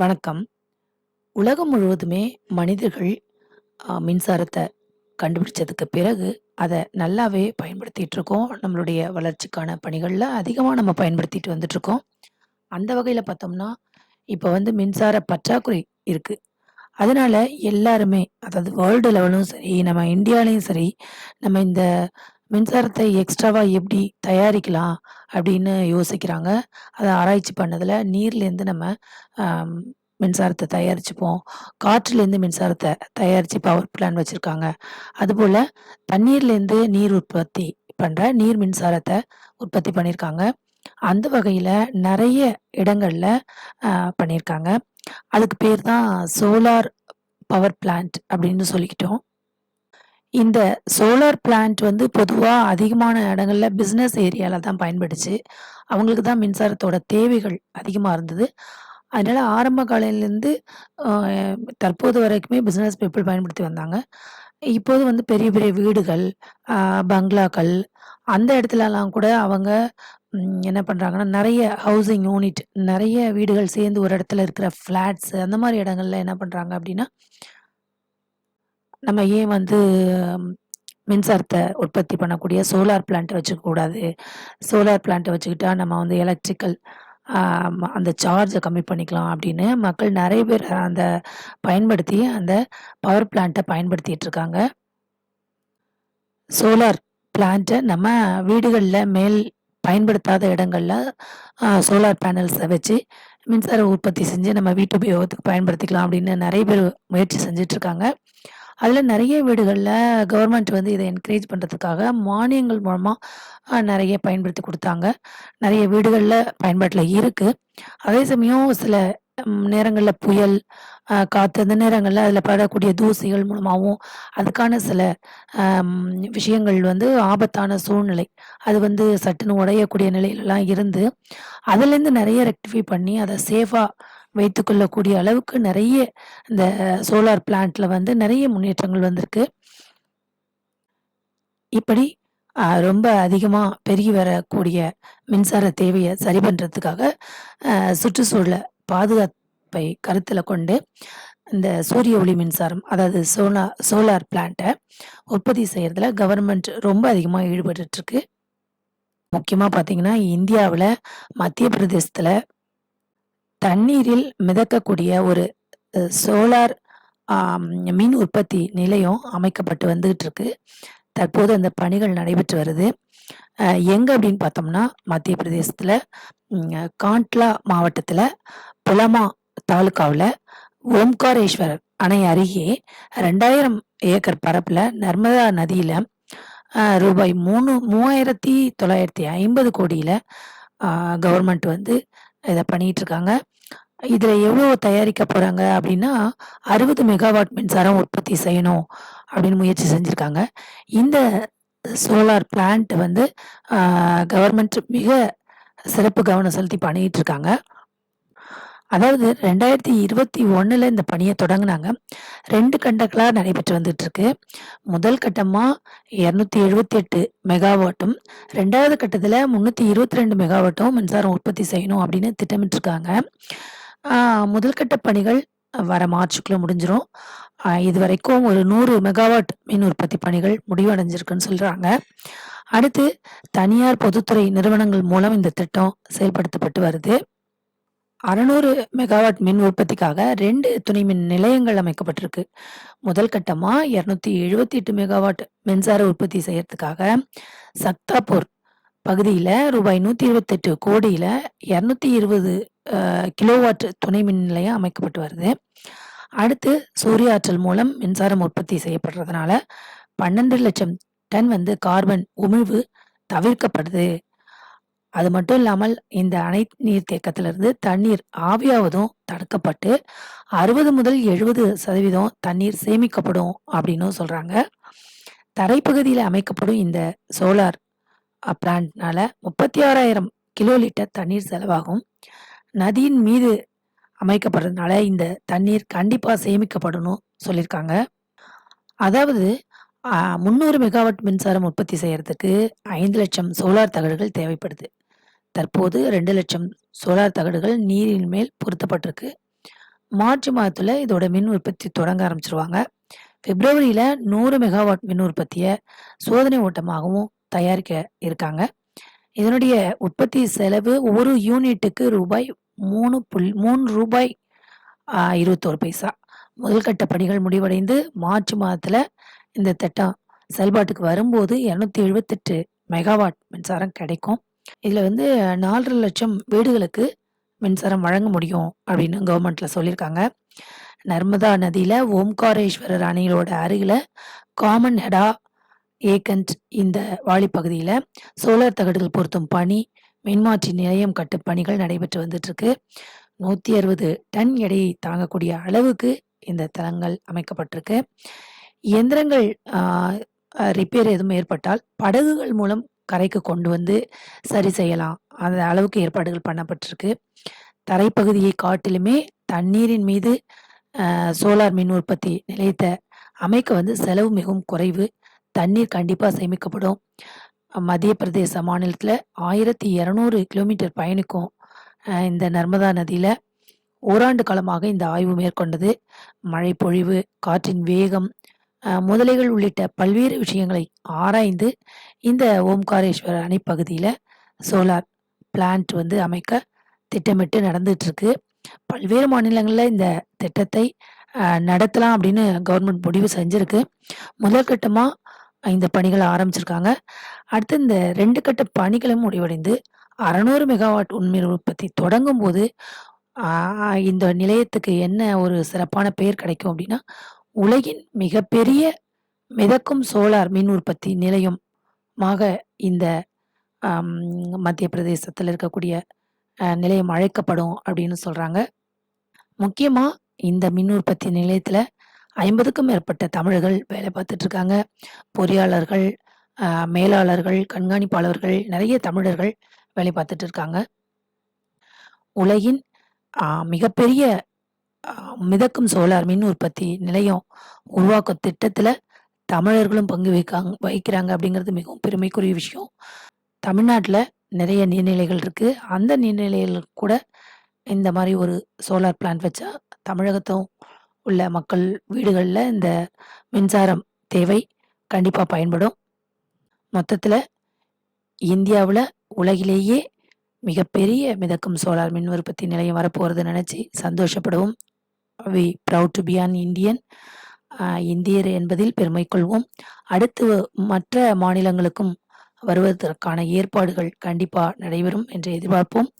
வணக்கம். உலகம் முழுவதுமே மனிதர்கள் மின்சாரத்தை கண்டுபிடிச்சதுக்கு பிறகு, அதை நல்லாவே பயன்படுத்திகிட்டு இருக்கோம். நம்மளுடைய வளர்ச்சிக்கான பணிகளில் அதிகமாக நம்ம பயன்படுத்திட்டு வந்துட்ருக்கோம் அந்த வகையில் பார்த்தோம்னா, இப்போ வந்து மின்சார பற்றாக்குறை இருக்குது அதனால் எல்லாருமே, அதாவது வேர்ல்டு லெவலும் சரி, நம்ம இந்தியாலேயும் சரி, நம்ம இந்த மின்சாரத்தை எக்ஸ்ட்ராவாக எப்படி தயாரிக்கலாம்? அப்படின்னு யோசிக்கிறாங்க. அதை ஆராய்ச்சி பண்ணதில் நீர்லேருந்து நம்ம மின்சாரத்தை தயாரிச்சுப்போம். காற்றுலேருந்து மின்சாரத்தை தயாரித்து பவர் பிளான் வச்சுருக்காங்க அதுபோல் தண்ணீர்லேருந்து நீர் உற்பத்தி பண்ணுற நீர் மின்சாரத்தை உற்பத்தி பண்ணியிருக்காங்க. அந்த வகையில் நிறைய இடங்களில் பண்ணியிருக்காங்க. அதுக்கு பேர் தான் சோலார் பவர் பிளான்ட் அப்படின்னு சொல்லிக்கிட்டோம். இந்த சோலார் பிளான்ட் வந்து பொதுவாக அதிகமான இடங்களில் பிஸ்னஸ் ஏரியாவில் தான் பயன்படுச்சு அவங்களுக்கு தான் மின்சாரத்தோட தேவைகள் அதிகமாக இருந்தது. அதனால் ஆரம்ப காலையிலேருந்து தற்போது வரைக்குமே பிஸ்னஸ் பீப்பிள் பயன்படுத்தி வந்தாங்க. இப்போது வந்து பெரிய பெரிய வீடுகள், பங்களாக்கள் அந்த இடத்துலலாம் கூட அவங்க என்ன பண்ணுறாங்கன்னா நிறைய ஹவுசிங் யூனிட் நிறைய வீடுகள் சேர்ந்து ஒரு இடத்துல இருக்கிற ஃப்ளாட்ஸ் அந்த மாதிரி இடங்கள்ல என்ன பண்ணுறாங்க அப்படின்னா நம்ம ஏன் வந்து மின்சாரத்தை உற்பத்தி பண்ணக்கூடிய சோலார் பிளான்ட் வச்சுக்கக்கூடாது. சோலார் பிளான்ட்ட வச்சுக்கிட்டா நம்ம வந்து எலக்ட்ரிக்கல் அந்த சார்ஜை கம்மி பண்ணிக்கலாம் அப்படின்னு மக்கள் நிறைய பேர் அந்த பயன்படுத்தி அந்த பவர் பிளான்ட்டை பயன்படுத்திட்டு இருக்காங்க. சோலார் பிளான்ட்டை நம்ம வீடுகளில் மேல் பயன்படுத்தாத இடங்களில் சோலார் பேனல்ஸை வச்சு மின்சார உற்பத்தி செஞ்சு நம்ம வீட்டு உபயோகத்துக்கு பயன்படுத்திக்கலாம் அப்படின்னு நிறைய பேர் முயற்சி செஞ்சுட்டுருக்காங்க. அதில் நிறைய வீடுகளில் கவர்மெண்ட் வந்து இதை என்கரேஜ் பண்ணுறதுக்காக மானியங்கள் மூலமாக நிறைய பயன்படுத்தி கொடுத்தாங்க நிறைய வீடுகளில் பயன்பாட்டில் இருக்குது அதே சமயம் சில நேரங்களில் புயல், காற்று அந்த நேரங்களில் அதில் படக்கூடிய தூசிகள் மூலமாகவும் அதுக்கான சில விஷயங்கள் வந்து ஆபத்தான சூழ்நிலை. அது வந்து சட்டுன்னு உடையக்கூடிய நிலையிலலாம் இருந்து, அதுலேருந்து நிறைய ரெக்டிஃபை பண்ணி அதை சேஃபாக வைத்துக்கொள்ளக்கூடிய அளவுக்கு நிறைய இந்த சோலார் பிளான்ட்ல வந்து நிறைய முன்னேற்றங்கள் வந்திருக்கு. இப்படி ரொம்ப அதிகமாக பெருகி வரக்கூடிய மின்சார தேவையை சரி பண்ணுறதுக்காக சுற்றுச்சூழலை பாதுகாப்பை கருத்தில் கொண்டு, இந்த சூரிய ஒளி மின்சாரம், அதாவது சோனா சோலார் பிளான்ட்டை உற்பத்தி செய்கிறதுல கவர்மெண்ட் ரொம்ப அதிகமாக ஈடுபட்டுருக்கு முக்கியமாக பார்த்தீங்கன்னா, இந்தியாவில் மத்திய பிரதேசத்தில் தண்ணீரில் மிதக்கக்கூடிய ஒரு சோலார் மின் உற்பத்தி நிலையம் அமைக்கப்பட்டு வந்துகிட்டுருக்கு. தற்போது அந்த பணிகள் நடைபெற்று வருது. எங்கே அப்படின்னு பார்த்தோம்னா, மத்திய பிரதேசத்தில் காண்ட்லா மாவட்டத்தில் புலமா தாலுக்காவில் ஓம்காரேஸ்வரர் அணை அருகே 2000 ஏக்கர் பரப்பில் நர்மதா நதியில் ரூபாய் மூணு மூவாயிரத்தி தொள்ளாயிரத்தி ஐம்பது கோடியில் கவர்மெண்ட் வந்து இத பண்ணிட்டுருக்காங்க. இதில் எவ்வளோ தயாரிக்க போகிறாங்க அப்படின்னா, 60 மெகாவாட் மின்சாரம் உற்பத்தி செய்யணும் அப்படின்னு முயற்சி செஞ்சுருக்காங்க இந்த சோலார் பிளான்ட் வந்து கவர்மெண்ட் மிக சிறப்பு கவனம் செலுத்தி பண்ணிட்டுருக்காங்க. அதாவது 2021ல இந்த பணியை தொடங்கினாங்க ரெண்டு கண்டங்களாக நடைபெற்று வந்துட்டுருக்கு. முதல் கட்டமாக இரநூத்தி எழுபத்தி எட்டு மெகாவாட்டும், ரெண்டாவது கட்டத்தில் முந்நூற்றி இருபத்தி ரெண்டு மெகாவாட்டும் மின்சாரம் உற்பத்தி செய்யணும் அப்படின்னு திட்டமிட்டுருக்காங்க. முதல் கட்ட பணிகள் வர மார்ச்சுக்குள்ள முடிஞ்சிடும் இது வரைக்கும் ஒரு நூறு மெகாவாட் மின் உற்பத்தி பணிகள் முடிவடைஞ்சிருக்குன்னு சொல்றாங்க. அடுத்து தனியார் பொதுத்துறை நிறுவனங்கள் மூலம் இந்த திட்டம் செயல்படுத்தப்பட்டு வருது. 600 மெகாவாட் மின் உற்பத்திக்காக ரெண்டு துணை மின் நிலையங்கள் அமைக்கப்பட்டிருக்கு. முதல் கட்டமா 278 மெகாவாட் மின்சார உற்பத்தி செய்யறதுக்காக சக்தாபூர் பகுதியில ரூபாய் 128 கோடியில 220 அ கிலோவாட் துணை மின் நிலையம் அமைக்கப்பட்டு வருது. அடுத்து சூரிய ஆற்றல் மூலம் மின்சாரம் உற்பத்தி செய்யப்படுறதுனால 12,00,000 டன் வந்து கார்பன் உமிழ்வு தவிர்க்கப்படுது. அது மட்டும் இல்லாமல் இந்த அணை நீர் தேக்கத்திலிருந்து தண்ணீர் ஆவியாவதும் தடுக்கப்பட்டு 60 முதல் 70% தண்ணீர் சேமிக்கப்படும் அப்படின்னும் சொல்கிறாங்க தரைப்பகுதியில் அமைக்கப்படும் இந்த சோலார் பிளான்ட்னால முப்பத்தி ஆறாயிரம் கிலோ லிட்டர் தண்ணீர் செலவாகும். நதியின் மீது அமைக்கப்படுறதுனால இந்த தண்ணீர் கண்டிப்பாக சேமிக்கப்படணும் சொல்லியிருக்காங்க. அதாவது முந்நூறு மெகாவாட் மின்சாரம் உற்பத்தி செய்கிறதுக்கு ஐந்து லட்சம் சோலார் தகடுகள் தேவைப்படுது. தற்போது 2,00,000 சோலார் தகடுகள் நீரின் மேல் பொருத்தப்பட்டிருக்கு. மார்ச் மாதத்தில் இதோட மின் உற்பத்தி தொடங்க ஆரம்பிச்சிருவாங்க பிப்ரவரியில் நூறு மெகாவாட் மின் உற்பத்தியை சோதனை ஓட்டமாகவும் தயாரிக்க இருக்காங்க. இதனுடைய உற்பத்தி செலவு ஒரு யூனிட்டுக்கு ரூபாய் மூணு புல் மூணு ரூபாய் இருபத்தோரு பைசா. முதல்கட்ட பணிகள் முடிவடைந்து மார்ச் மாதத்தில் இந்த திட்டம் செயல்பாட்டுக்கு வரும்போது 278 மெகாவாட் மின்சாரம் கிடைக்கும். இதில் வந்து 4,50,000 வீடுகளுக்கு மின்சாரம் வழங்க முடியும் அப்படின்னு கவர்மெண்ட்டில் சொல்லியிருக்காங்க. நர்மதா நதியில் ஓம்காரேஸ்வரர் அணையோட அருகில் காமன் ஹெடா ஏகண்ட் இந்த வாலிப்பகுதியில் சோலார் தகடுகள் பொருத்தும் பணி, மின்மாற்றி நிலையம் கட்டும் பணிகள் நடைபெற்று வந்துட்டுருக்கு. 160 டன் எடையை தாங்கக்கூடிய அளவுக்கு இந்த தளங்கள் அமைக்கப்பட்டிருக்கு. இயந்திரங்கள் ரிப்பேர் எதுவும் ஏற்பட்டால் படகுகள் மூலம் கரைக்கு கொண்டு வந்து சரி செய்யலாம். அந்த அளவுக்கு ஏற்பாடுகள் பண்ணப்பட்டிருக்கு. தரைப்பகுதியை காட்டிலுமே தண்ணீரின் மீது சோலார் மின் உற்பத்தி நிலையத்தை அமைக்க வந்து செலவு மிகவும் குறைவு. தண்ணீர் கண்டிப்பாக சேமிக்கப்படும். மத்திய பிரதேச மாநிலத்தில் ஆயிரத்தி இரநூறு கிலோமீட்டர் பயணிக்கும் இந்த நர்மதா நதியில் ஓராண்டு காலமாக இந்த ஆய்வு மேற்கொண்டது. மழை பொழிவு, காற்றின் வேகம், முதலைகள் உள்ளிட்ட பல்வேறு விஷயங்களை ஆராய்ந்து இந்த ஓம்காரேஸ்வரர் அணை பகுதியில் சோலார் பிளான்ட் வந்து அமைக்க திட்டமிட்டு நடந்துட்டுருக்கு. பல்வேறு மாநிலங்களில் இந்த திட்டத்தை நடத்தலாம் அப்படின்னு கவர்மெண்ட் முடிவு செஞ்சுருக்கு முதற்கட்டமாக இந்த பணிகளை ஆரம்பிச்சிருக்காங்க. அடுத்து இந்த ரெண்டு கட்ட பணிகளும் முடிவடைந்து 600 மெகாவாட் உண்மின் உற்பத்தி தொடங்கும் போது இந்த நிலையத்துக்கு என்ன ஒரு சிறப்பான பெயர் கிடைக்கும் அப்படின்னா, உலகின் மிகப்பெரிய மிதக்கும் சோலார் மின் உற்பத்தி நிலையமாக இந்த மத்திய பிரதேசத்தில் இருக்கக்கூடிய நிலையம் அழைக்கப்படும் அப்படின்னு சொல்கிறாங்க முக்கியமாக இந்த மின் உற்பத்தி நிலையத்தில் ஐம்பதுக்கும் மேற்பட்ட தமிழர்கள் வேலை பார்த்துட்ருக்காங்க பொறியாளர்கள், மேலாளர்கள், கண்காணிப்பாளர்கள் நிறைய தமிழர்கள் வேலை பார்த்துட்டு இருக்காங்க. உலகின் மிகப்பெரிய மிதக்கும் சோலார் மின் உற்பத்தி நிலையம் உருவாக்கும் திட்டத்தில் தமிழர்களும் பங்கு வைக்காங்க வகிக்கிறாங்க அப்படிங்கிறது மிகவும் பெருமைக்குரிய விஷயம். தமிழ்நாட்டில் நிறைய நீர்நிலைகள் இருக்குது அந்த நீர்நிலைகள் கூட இந்த மாதிரி ஒரு சோலார் பிளான்ட் வச்சா தமிழகத்தும் உள்ள மக்கள் வீடுகளில் இந்த மின்சாரம் தேவை கண்டிப்பாக பயன்படும். மொத்தத்தில் இந்தியாவில் உலகிலேயே மிகப்பெரிய மிதக்கும் சோலார் மின் உற்பத்தி நிலையம் வரப்போகிறது நினச்சி சந்தோஷப்படுவோம். We proud to be an Indian. இந்தியர் என்பதில் பெருமை கொள்வோம். அடுத்து மற்ற மாநிலங்களுக்கும் வருவதற்கான ஏற்பாடுகள் கண்டிப்பாக நடைபெறும் என்று எதிர்பார்ப்போம்.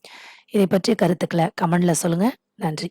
இதை பற்றிய கருத்துக்களை கமெண்டில் சொல்லுங்கள் நன்றி.